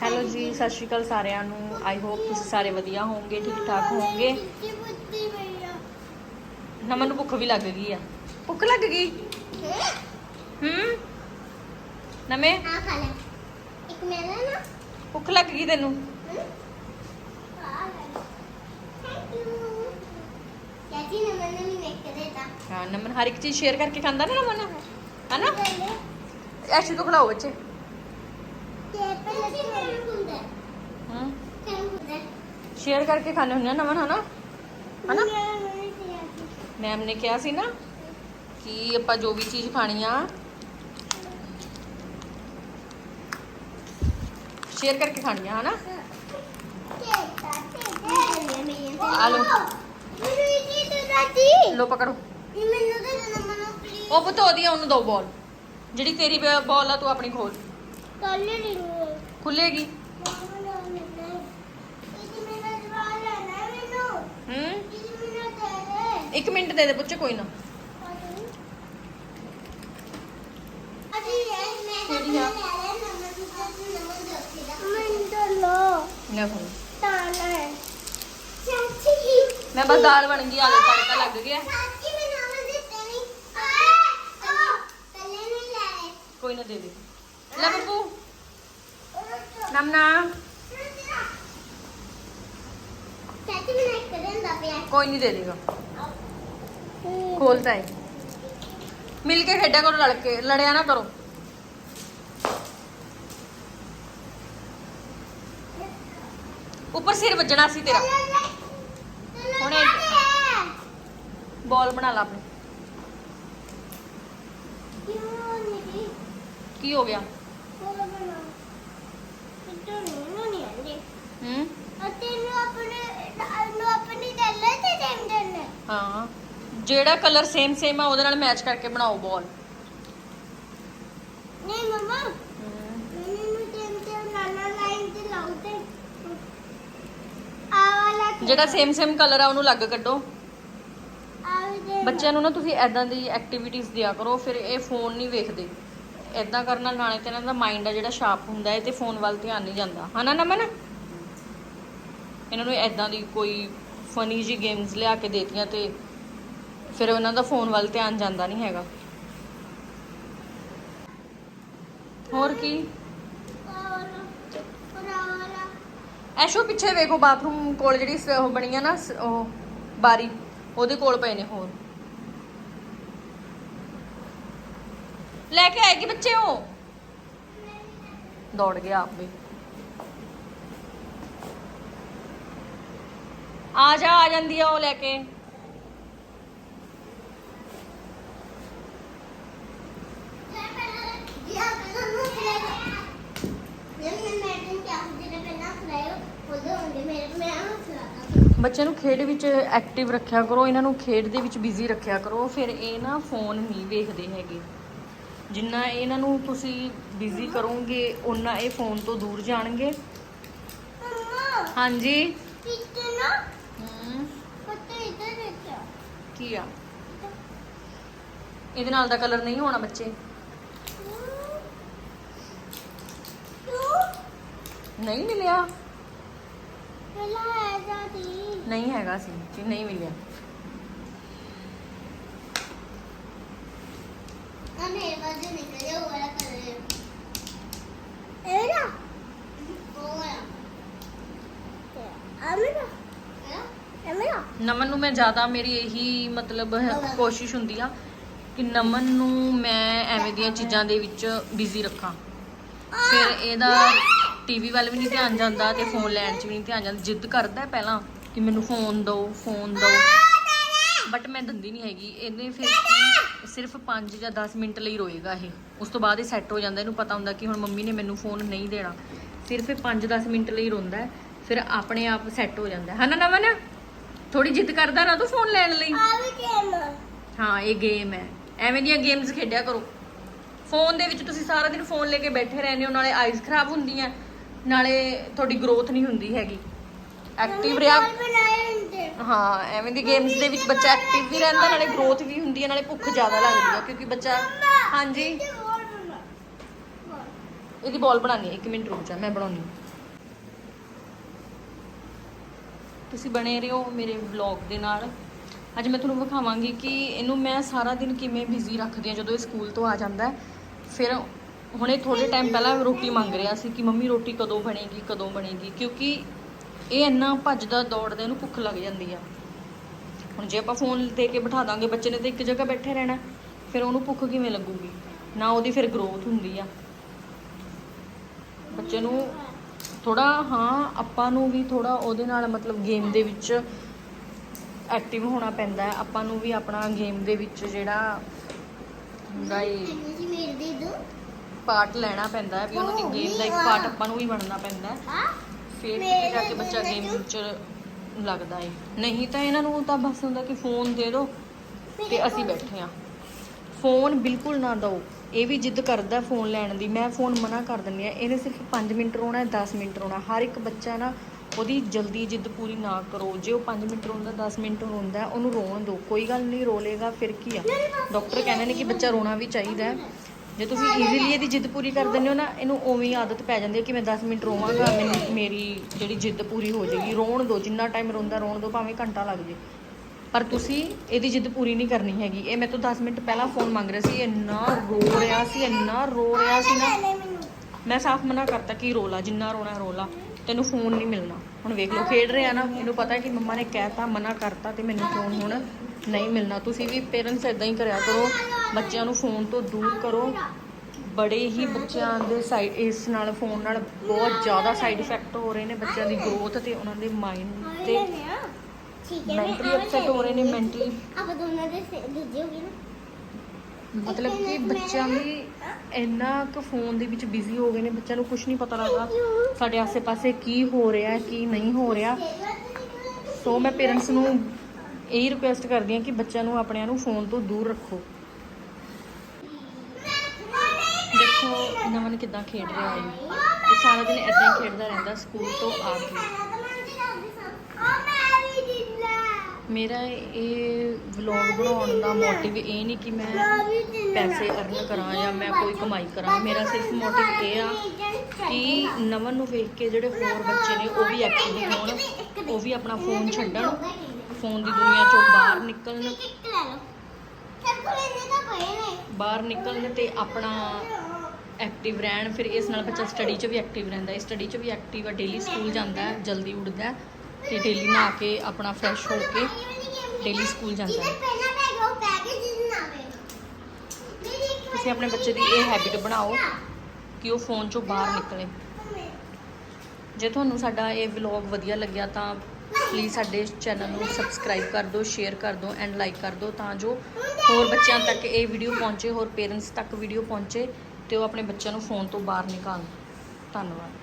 Hello ਜੀ ਸਤਿ ਸ਼੍ਰੀ ਅਕਾਲ ਸਾਰਿਆਂ ਨੂੰ। ਆਈ ਹੋਪ ਤੁਸੀਂ ਸਾਰੇ ਵਧੀਆ ਹੋਵੋਗੇ ਠੀਕ ਠਾਕ ਹੋਵੋਗੇ। ਨਮਨ ਨੂੰ ਭੁੱਖ ਵੀ ਲੱਗ ਗਈ ਆ। ਭੁੱਖ ਲੱਗ ਗਈ? ਹੂੰ? ਨਮੇ? ਆ ਖਾ ਲੈ। ਇੱਕ ਮੇਰਾ ਨਾ। ਭੁੱਖ ਲੱਗ ਗਈ ਤੈਨੂੰ? ਨੇ ਮੈਨੂੰ ਦੇਤਾ ਹਾਂ ਨਮਨ ਹਰ ਇੱਕ ਚੀਜ਼ ਸ਼ੇਅਰ ਕਰਕੇ ਖਾਂਦਾ ਨਾ ਨਮਨ। ਹਨਾ? ਐਸ਼ੂ ਤੋਂ ਖਿਲਾਓ ਬੱਚੇ। ਤੇ ਪਹਿਲਾਂ ਸ਼ੇਅਰ ਕਰਕੇ ਖਾਣੇ ਹੁੰਦੇ ਆ ਨਮਨ ਹਨਾ? ਹਨਾ? ਮੈਮ ਨੇ ਕਿਹਾ ਸੀ ਨਾ ਕਿ ਆਪਾਂ ਜੋ ਵੀ ਚੀਜ਼ ਖਾਣੀ ਆ ਸ਼ੇਅਰ ਕਰਕੇ ਖਾਣੀ ਆ ਹਨਾ? ਲੋ ਪਕੜੋ। ਉਹ ਪੁੱਤ ਉਹਦੀ ਆ, ਉਹਨੂੰ ਦੋ ਬਾਲ ਜਿਹੜੀ ਤੇਰੀ ਬਾਲ ਆ ਤੂੰ ਆਪਣੀ ਖੋਲ। ਕੱਲ ਨਹੀਂ ਨੂੰ ਖੁੱਲੇਗੀ ਮਾਮਾ ਨਾ ਮੈਨੂੰ ਇਹ ਮੇਰਾ ਜਵਾਨ ਲੈਣਾ ਮੈਨੂੰ ਹੂੰ ਇਹ ਮੈਨੂੰ ਦੇ ਦੇ ਇੱਕ ਮਿੰਟ ਦੇ ਦੇ ਪੁੱਤ ਕੋਈ ਨਾ। ਅਜੀ ਇਹ ਮੈਂ ਕਿਹੜੀ ਆ? ਲੈ ਦੇ ਮੈਂ ਬਸ ਦਾਲ ਬਣ ਗਈ ਆ ਲੈ ਤੜਕਾ ਲੱਗ ਗਿਆ। ਚਾਚੀ ਮੈਂ ਨਾਮ ਦਿੱਤੇ ਨਹੀਂ। ਆ ਕੱਲੇ ਨਹੀਂ ਲੈ ਕੋਈ ਨਾ ਦੇ ਦੇ। ਲੈ ਬੱਬੂ। ਨਮਨਾ ਚਾਚੀ ਮੈਂ ਇੱਕ ਦਿੰਦਾ ਪਿਆ। ਕੋਈ ਨਹੀਂ ਦੇ ਦੇਗਾ। ਖੋਲਤਾ ਹੈ ਮਿਲ ਕੇ ਖੇਡਿਆ ਕਰੋ ਲੜ ਕੇ ਲੜਿਆ ਨਾ ਕਰੋ ਉੱਪਰ ਸਿਰ ਵੱਜਣਾ ਸੀ ਤੇਰਾ ਹੁਣ ਇਹ- ਬਾਲ ਬਣਾ ਲਾ ਆਪਣੀ ਕਿਉਂ ਨਹੀਂ ਕੀ ਹੋ ਗਿਆ ਕੋਲ ਬਣਾ ਕਿਤੋਂ ਨਹੀਂ ਨਹੀਂ ਆਂਦੇ ਹੂੰ ਅਤੇ ਜਿਹੜਾ ਕਲਰ ਸੇਮ ਸੇਮ ਆ ਉਹਦੇ ਨਾਲ ਮੈਚ ਕਰਕੇ ਬਣਾਓ ਬਾਲ ਨਹੀਂ ਮਮਾ ਮੈਨੂੰ ਨੂੰ ਟਾਈਮ ਤੇ ਨਾਨਾ ਲਾਈਨ ਤੇ ਲਾਉ ਤੇ। ਆ ਵਾਲਾ ਤੇ- ਜਿਹੜਾ ਸੇਮ ਸੇਮ ਕਲਰ ਆ ਉਹਨੂੰ ਲੱਗ ਕੱਢੋ। ਆ ਵੀ ਦੇ ਬੱਚਿਆਂ ਨੂੰ ਨਾ ਤੁਸੀਂ ਐਦਾਂ ਦੀ ਐਕਟੀਵਿਟੀਜ਼ ਦਿਆ ਕਰੋ ਫਿਰ ਇਹ ਫੋਨ ਨਹੀਂ ਵੇਖਦੇ। ਐਦਾਂ ਕਰਨ ਨਾਲ ਨਾਲੇ ਤੇ ਇਹਨਾਂ ਦਾ ਮਾਈਂਡ ਆ ਜਿਹੜਾ ਸ਼ਾਰਪ ਹੁੰਦਾ ਹੈ ਤੇ ਫੋਨ ਵੱਲ ਧਿਆਨ ਨਹੀਂ ਜਾਂਦਾ। ਹਨਾ ਨਮਨ? ਇਹਨਾਂ ਨੂੰ ਐਦਾਂ ਦੀ ਕੋਈ ਫਨੀ ਜੀ ਗੇਮਸ ਲਿਆ ਕੇ ਦੇਤੀਆਂ ਤੇ ਫਿਰ ਉਹਨਾਂ ਦਾ ਫੋਨ ਵੱਲ ਧਿਆਨ ਜਾਂਦਾ ਨਹੀਂ ਹੈਗਾ। ਹੋਰ ਕੀ? ਐਸ਼ੋ, ਪਿੱਛੇ ਵੇਖੋ ਬਾਥਰੂਮ ਕੋਲ ਜਿਹੜੀ ਉਹ ਬਣੀ ਆ ਨਾ ਉਹ ਬਾਰੀ, ਉਹਦੇ ਕੋਲ ਪਏ ਨੇ ਹੋਰ। ਲੈ ਕੇ ਆਏਗੀ ਬੱਚੇ ਉਹ? ਦੌੜ ਗਿਆ ਆਪ ਵੀ। ਆ ਜਾ, ਆ ਜਾਂਦੀ ਆ ਉਹ ਲੈ ਕੇ ਮੈਂ ਪਹਿਲਾਂ ਜੀ ਆ ਪਹਿਲਾਂ ਨੂੰ ਖਿਲਾਇਆ ਜੇ ਮੈਂ ਮੈਡਮ ਕਿਹਾ ਜਿਹਨੇ ਪਹਿਲਾਂ ਖਿਲਾਇਆ ਉਹਦੇ ਹੁੰਦੇ ਮੇਰੇ ਮੈਂ ਆ ਖਿਲਾਤਾ ਬੱਚਿਆਂ ਨੂੰ ਖੇਡ ਵਿੱਚ ਐਕਟਿਵ ਰੱਖਿਆ ਕਰੋ, ਇਹਨਾਂ ਨੂੰ ਖੇਡ ਦੇ ਵਿੱਚ ਬਿਜ਼ੀ ਰੱਖਿਆ ਕਰੋ, ਫਿਰ ਇਹ ਨਾ ਫੋਨ ਨਹੀਂ ਵੇਖਦੇ ਹੈਗੇ। ਜਿੰਨਾ ਇਹਨਾਂ ਨੂੰ ਤੁਸੀਂ ਬਿਜ਼ੀ ਕਰੋਗੇ ਉਨਾ ਇਹ ਫੋਨ ਤੋਂ ਦੂਰ ਜਾਣਗੇ। ਹਾਂਜੀ? ਕੀ ਆ? ਇਹਦੇ ਨਾਲ ਦਾ ਕਲਰ ਨਹੀਂ ਹੋਣਾ ਬੱਚੇ। ਨਹੀਂ ਮਿਲਿਆ। ਪਹਿਲਾਂ ਹੈ ਜਾਦੀ ਨਹੀਂ? ਹੈਗਾ ਸੀ ਜੀ ਨਹੀਂ ਮਿਲਿਆ। ਨਿਕਲੇ ਉਹ ਵਾਲਾ ਕਲਰ ਉਹ ਵਾਲਾ। ਮੇਰਾ ਨਮਨ ਨੂੰ ਮੈਂ ਜ਼ਿਆਦਾ ਮੇਰੀ ਇਹੀ ਮਤਲਬ ਹੈ- ਕੋਸ਼ਿਸ਼ ਹੁੰਦੀ ਆ ਕਿ ਨਮਨ ਨੂੰ ਮੈਂ ਐਵੇਂ ਦੀਆਂ ਚੀਜ਼ਾਂ ਦੇ ਵਿੱਚ ਬਿਜ਼ੀ ਰੱਖਾਂ। ਫਿਰ ਇਹਦਾ ਟੀਵੀ ਵੱਲ ਵੀ ਨਹੀਂ ਧਿਆਨ ਜਾਂਦਾ ਤੇ ਫੋਨ ਲੈਣ 'ਚ ਵੀ ਨਹੀਂ ਧਿਆਨ ਜਾਂਦਾ। ਜਿੱਦ ਕਰਦਾ ਪਹਿਲਾਂ ਕਿ ਮੈਨੂੰ ਫੋਨ ਦਿਓ ਫੋਨ ਦਿਓ ਬਟ ਮੈਂ ਦਿੰਦੀ ਨਹੀਂ ਹੈਗੀ। ਇਹਨੇ ਫਿਰ ਸਿਰਫ 5 ਜਾਂ 10 ਮਿੰਟ ਲਈ ਰੋਏਗਾ ਇਹ। ਉਸ ਤੋਂ ਬਾਅਦ ਇਹ ਸੈੱਟ ਹੋ ਜਾਂਦਾ। ਇਹਨੂੰ ਪਤਾ ਹੁੰਦਾ ਕਿ ਹੁਣ ਮੰਮੀ ਨੇ ਮੈਨੂੰ ਫੋਨ ਨਹੀਂ ਦੇਣਾ। ਸਿਰਫ ਇਹ 5-10 ਮਿੰਟ ਲਈ ਰੋਂਦਾ ਫਿਰ ਆਪਣੇ ਆਪ ਸੈੱਟ ਹੋ ਜਾਂਦਾ ਹੈ। ਨਾ ਨਮਨ ਥੋੜੀ ਜਿੱਦ ਕਰਦਾ ਨਾ ਤੂੰ ਫੋਨ ਲੈਣ ਲਈ। ਹਾਂ, ਇਹ ਗੇਮ ਹੈ। ਐਵੇਂ ਦੀਆਂ ਗੇਮਸ ਖੇਡਿਆ ਕਰੋ। ਫੋਨ ਦੇ ਵਿੱਚ ਤੁਸੀਂ ਸਾਰਾ ਦਿਨ ਫੋਨ ਲੈ ਕੇ ਬੈਠੇ ਰਹਿੰਦੇ ਹੋ। ਨਾਲੇ ਆਈਜ਼ ਖਰਾਬ ਹੁੰਦੀਆਂ। ਨਾਲੇ ਤੁਹਾਡੀ ਗਰੋਥ ਨਹੀਂ ਹੁੰਦੀ ਹੈਗੀ। ਐਕਟਿਵ ਰਿਹਾ। ਹਾਂ ਐਵੇਂ ਦੀ ਗੇਮਸ ਦੇ ਵਿੱਚ ਬੱਚਾ ਐਕਟਿਵ ਵੀ ਰਹਿੰਦਾ ਨਾਲੇ ਗਰੋਥ ਵੀ ਹੁੰਦੀ ਹੈ ਨਾਲੇ ਭੁੱਖ ਜ਼ਿਆਦਾ ਲੱਗਦੀ ਹੈ ਕਿਉਂਕਿ ਬੱਚਾ ਹਾਂਜੀ? ਇਹਦੀ ਬਾਲ ਬਣਾਣੀ ਹੈ ਮਿੰਟ ਰੁਕ ਜਾ ਮੈਂ ਬਣਾਉਣੀ। ਤੁਸੀਂ ਬਣੇ ਰਹੋ ਮੇਰੇ ਵਲੌਗ ਦੇ ਨਾਲ। ਅੱਜ ਮੈਂ ਤੁਹਾਨੂੰ ਵਿਖਾਵਾਂਗੀ ਕਿ ਇਹਨੂੰ ਮੈਂ ਸਾਰਾ ਦਿਨ ਕਿਵੇਂ ਬਿਜ਼ੀ ਰੱਖਦੀ ਹਾਂ ਜਦੋਂ ਇਹ ਸਕੂਲ ਤੋਂ ਆ ਜਾਂਦਾ ਫਿਰ ਹੁਣੇ ਥੋੜੇ ਟਾਈਮ ਪਹਿਲਾਂ ਰੋਟੀ ਮੰਗ ਰਿਹਾ ਸੀ ਕਿ ਮੰਮੀ ਰੋਟੀ ਕਦੋਂ ਬਣੇਗੀ ਕਦੋਂ ਬਣੇਗੀ, ਕਿਉਂਕਿ ਇਹ ਇੰਨਾ ਭੱਜਦਾ ਦੌੜਦਾ ਇਹਨੂੰ ਭੁੱਖ ਲੱਗ ਜਾਂਦੀ ਆ। ਹੁਣ ਜੇ ਆਪਾਂ ਫੋਨ ਦੇ ਕੇ ਬਿਠਾ ਦਾਂਗੇ, ਬੱਚੇ ਨੇ ਤਾਂ ਇੱਕ ਜਗ੍ਹਾ ਬੈਠੇ ਰਹਿਣਾ, ਫਿਰ ਉਹਨੂੰ ਭੁੱਖ ਕਿਵੇਂ ਲੱਗੂਗੀ? ਨਾ ਉਹਦੀ ਫਿਰ ਗਰੋਥ ਹੁੰਦੀ ਆ। ਬੱਚੇ ਨੂੰ ਥੋੜਾ ਹਾਂ, ਆਪਾਂ ਨੂੰ ਵੀ ਥੋੜਾ ਉਹਦੇ ਨਾਲ ਮਤਲਬ ਗੇਮ ਦੇ ਵਿੱਚ ਐਕਟਿਵ ਹੋਣਾ ਪੈਂਦਾ ਹੈ। ਆਪਾਂ ਨੂੰ ਵੀ ਆਪਣਾ ਗੇਮ ਦੇ ਵਿੱਚ ਜਿਹੜਾ ਹੁੰਦਾ ਏ ਪਾਰਟ ਲੈਣਾ ਪੈਂਦਾ ਹੈ ਵੀ ਉਹਨਾਂ ਦੀ ਗੇਮ ਦਾ ਇੱਕ ਪਾਰਟ ਆਪਾਂ ਨੂੰ ਵੀ ਬਣਨਾ ਪੈਂਦਾ ਹੈ। ਹਾਂ। ਫਿਰ ਕਿਤੇ ਜਾ ਕੇ ਬੱਚਾ ਗੇਮ ਵਿੱਚ ਲੱਗਦਾ ਏ। ਨਹੀਂ ਤਾਂ ਇਹਨਾਂ ਨੂੰ ਤਾਂ ਬਸ ਹੁੰਦਾ ਕਿ ਫੋਨ ਦੇ ਦਿਓ ਤੇ ਅਸੀਂ ਬੈਠੇ ਆ ਫੋਨ ਬਿਲਕੁਲ ਨਾ ਦਿਓ। ਇਹ ਵੀ ਜਿੱਦ ਕਰਦਾ ਫੋਨ ਲੈਣ ਦੀ। ਮੈਂ ਫੋਨ ਮਨਾ ਕਰ ਦਿੰਦੀ ਆ ਇਹਨੇ ਸਿਰਫ 5 ਮਿੰਟ ਰੋਣਾ ਹੈ 10 ਮਿੰਟ ਰੋਣਾ ਹਰ ਇੱਕ ਬੱਚਾ ਨਾ ਉਹਦੀ ਜਲਦੀ ਜਿੱਦ ਪੂਰੀ ਨਾ ਕਰੋ। ਜੇ ਉਹ 5 ਮਿੰਟ ਰੋਂਦਾ 10 ਮਿੰਟ ਰੋਂਦਾ ਉਹਨੂੰ ਰੋਣ ਦਿਓ। ਕੋਈ ਗੱਲ ਨਹੀਂ ਰੋਲੇਗਾ ਫਿਰ ਕੀ ਆ? ਡਾਕਟਰ ਕਹਿੰਦੇ ਨੇ ਕਿ ਬੱਚਾ ਰੋਣਾ ਵੀ ਚਾਹੀਦਾ ਹੈ। ਜੇ ਤੁਸੀਂ ਈਜ਼ੀਲੀ ਇਹਦੀ ਜਿੱਦ ਪੂਰੀ ਕਰ ਦਿੰਦੇ ਹੋ ਨਾ, ਇਹਨੂੰ ਉਵੇਂ ਹੀ ਆਦਤ ਪੈ ਜਾਂਦੀ ਹੈ ਕਿ ਮੈਂ 10 ਮਿੰਟ ਰੋਵਾਂਗਾ, ਮੈਨੂੰ ਮੇਰੀ ਜਿਹੜੀ ਜਿੱਦ ਪੂਰੀ ਹੋ ਜਾਏਗੀ, ਰੋਣ ਦਿਓ ਜਿੰਨਾ ਟਾਈਮ ਰੋਂਦਾ, ਰੋਣ ਦਿਓ ਭਾਵੇਂ ਘੰਟਾ ਲੱਗ ਜੇ। ਪਰ ਤੁਸੀਂ ਇਹਦੀ ਜਿੱਦ ਪੂਰੀ ਨਹੀਂ ਕਰਨੀ ਹੈਗੀ। ਇਹ ਮੇਰੇ ਤੋਂ 10 ਮਿੰਟ ਪਹਿਲਾਂ ਫੋਨ ਮੰਗ ਰਿਹਾ ਸੀ, ਇੰਨਾ ਰੋ ਰਿਹਾ ਸੀ, ਇੰਨਾ ਰੋ ਰਿਹਾ ਸੀ ਨਾ। ਮੈਂ ਸਾਫ਼ ਮਨਾ ਕਰਤਾ ਕਿ ਰੋਲਾ, ਜਿੰਨਾ ਰੋਣਾ, ਰੋਲਾ। ਤੈਨੂੰ ਫੋਨ ਨਹੀਂ ਮਿਲਣਾ। ਹੁਣ ਵੇਖ ਲਓ ਖੇਡ ਰਿਹਾ ਨਾ ਇਹਨੂੰ ਪਤਾ ਹੈ ਕਿ ਮੰਮਾ ਨੇ ਕਹਿਤਾ ਮਨਾ ਕਰਤਾ ਤੇ ਮੈਨੂੰ ਫੋਨ ਹੁਣ ਨਹੀਂ ਮਿਲਣਾ। ਤੁਸੀਂ ਵੀ ਪੇਰੈਂਟਸ ਇਦਾਂ ਹੀ ਕਰਿਆ ਕਰੋ ਬੱਚਿਆਂ ਨੂੰ ਫੋਨ ਤੋਂ ਦੂਰ ਕਰੋ। ਬੜੇ ਹੀ ਬੱਚਿਆਂ ਦੇ ਸਾਈਡ ਇਸ ਨਾਲ ਫੋਨ ਨਾਲ ਬਹੁਤ ਜ਼ਿਆਦਾ ਸਾਈਡ ਇਫੈਕਟ ਹੋ ਰਹੇ ਨੇ ਬੱਚਿਆਂ ਦੀ ਗਰੋਥ ਤੇ ਉਹਨਾਂ ਦੇ ਮਾਈਂਡ ਤੇ। ਠੀਕ ਹੈ ਮੈਂਟਲੀ ਅਪਸੈਟ ਹੋ ਰਹੇ ਨੇ ਮੈਂਟਲੀ ਆਪਾਂ ਦੋਨਾਂ ਦੇ ਦੂਜੇ ਹੋ ਗਏ ਨਾ। ਮਤਲਬ ਕਿ ਬੱਚਿਆਂ ਵੀ ਇੰਨਾ ਕੁ ਫੋਨ ਦੇ ਵਿੱਚ ਬਿਜ਼ੀ ਹੋ ਗਏ ਨੇ, ਬੱਚਿਆਂ ਨੂੰ ਕੁਝ ਨਹੀਂ ਪਤਾ ਲੱਗਦਾ ਸਾਡੇ ਆਸੇ-ਪਾਸੇ ਕੀ ਹੋ ਰਿਹਾ, ਕੀ ਨਹੀਂ ਹੋ ਰਿਹਾ। ਸੋ ਮੈਂ ਪੇਰੈਂਟਸ ਨੂੰ ਇਹੀ ਰਿਕੁਐਸਟ ਕਰਦੀ ਹਾਂ ਕਿ ਬੱਚਿਆਂ ਨੂੰ ਆਪਣਿਆਂ ਨੂੰ ਫੋਨ ਤੋਂ ਦੂਰ ਰੱਖੋ। ਦੇਖੋ ਨਮਨ ਕਿਦਾਂ ਖੇਡ ਰਿਹਾ ਹੈ। ਇਹ ਸਾਰਾ ਦਿਨ ਇਦਾਂ ਹੀ ਖੇਡਦਾ ਰਹਿੰਦਾ, ਸਕੂਲ ਤੋਂ ਆ ਕੇ। ਮੇਰਾ ਇਹ ਵਲੌਗ ਬਣਾਉਣ ਦਾ ਮੋਟਿਵ ਇਹ ਨਹੀਂ ਕਿ ਮੈਂ ਪੈਸੇ ਅਰਨ ਕਰਾਂ ਜਾਂ ਮੈਂ ਕੋਈ ਕਮਾਈ ਕਰਾਂ। ਮੇਰਾ ਸਿਰਫ ਮੋਟਿਵ ਇਹ ਆ ਕਿ ਨਵਨ ਨੂੰ ਵੇਖ ਕੇ ਜਿਹੜੇ ਹੋਰ ਬੱਚੇ ਨੇ, ਉਹ ਵੀ ਐਕਟਿਵ ਹੋਣ, ਉਹ ਵੀ ਆਪਣਾ ਫੋਨ ਛੱਡਣ ਫੋਨ ਦੀ ਦੁਨੀਆ ਚੋਂ ਬਾਹਰ ਨਿਕਲਣ। ਬਾਹਰ ਨਿਕਲਣ ਤੇ ਆਪਣਾ ਐਕਟਿਵ ਰਹਿਣ, ਫਿਰ ਇਸ ਨਾਲ ਬੱਚਾ ਸਟੱਡੀ 'ਚ ਵੀ ਐਕਟਿਵ ਰਹਿੰਦਾ ਹੈ। ਸਟੱਡੀ 'ਚ ਵੀ ਐਕਟਿਵ ਆ ਡੇਲੀ ਸਕੂਲ ਜਾਂਦਾ ਹੈ, ਜਲਦੀ ਉੱਠਦਾ ਹੈ। ਤੇ ਡੇਲੀ ਨਹਾ ਕੇ ਆਪਣਾ ਫਰੈਸ਼ ਹੋ ਕੇ ਡੇਲੀ ਸਕੂਲ ਜਾਂਦਾ ਹੈ। ਤੁਸੀਂ ਆਪਣੇ ਬੱਚੇ ਦੀ ਇਹ ਹੈਬਿਟ ਬਣਾਓ ਕਿ ਉਹ ਫੋਨ 'ਚੋਂ ਬਾਹਰ ਨਿਕਲੇ। ਜੇ ਤੁਹਾਨੂੰ ਸਾਡਾ ਇਹ ਵਲੌਗ ਵਧੀਆ ਲੱਗਿਆ ਤਾਂ ਪਲੀਜ਼ ਸਾਡੇ ਚੈਨਲ ਨੂੰ ਸਬਸਕ੍ਰਾਈਬ ਕਰ ਦਿਓ ਸ਼ੇਅਰ ਕਰ ਦਿਓ ਐਂਡ ਲਾਈਕ ਕਰ ਦਿਓ ਤਾਂ ਜੋ ਹੋਰ ਬੱਚਿਆਂ ਤੱਕ ਇਹ ਵੀਡੀਓ ਪਹੁੰਚੇ, ਹੋਰ ਪੇਰੈਂਟਸ ਤੱਕ ਵੀਡੀਓ ਪਹੁੰਚੇ ਤੇ ਉਹ ਆਪਣੇ ਬੱਚਿਆਂ ਨੂੰ ਫੋਨ ਤੋਂ ਬਾਹਰ ਨਿਕਾਲਣ ਧੰਨਵਾਦ।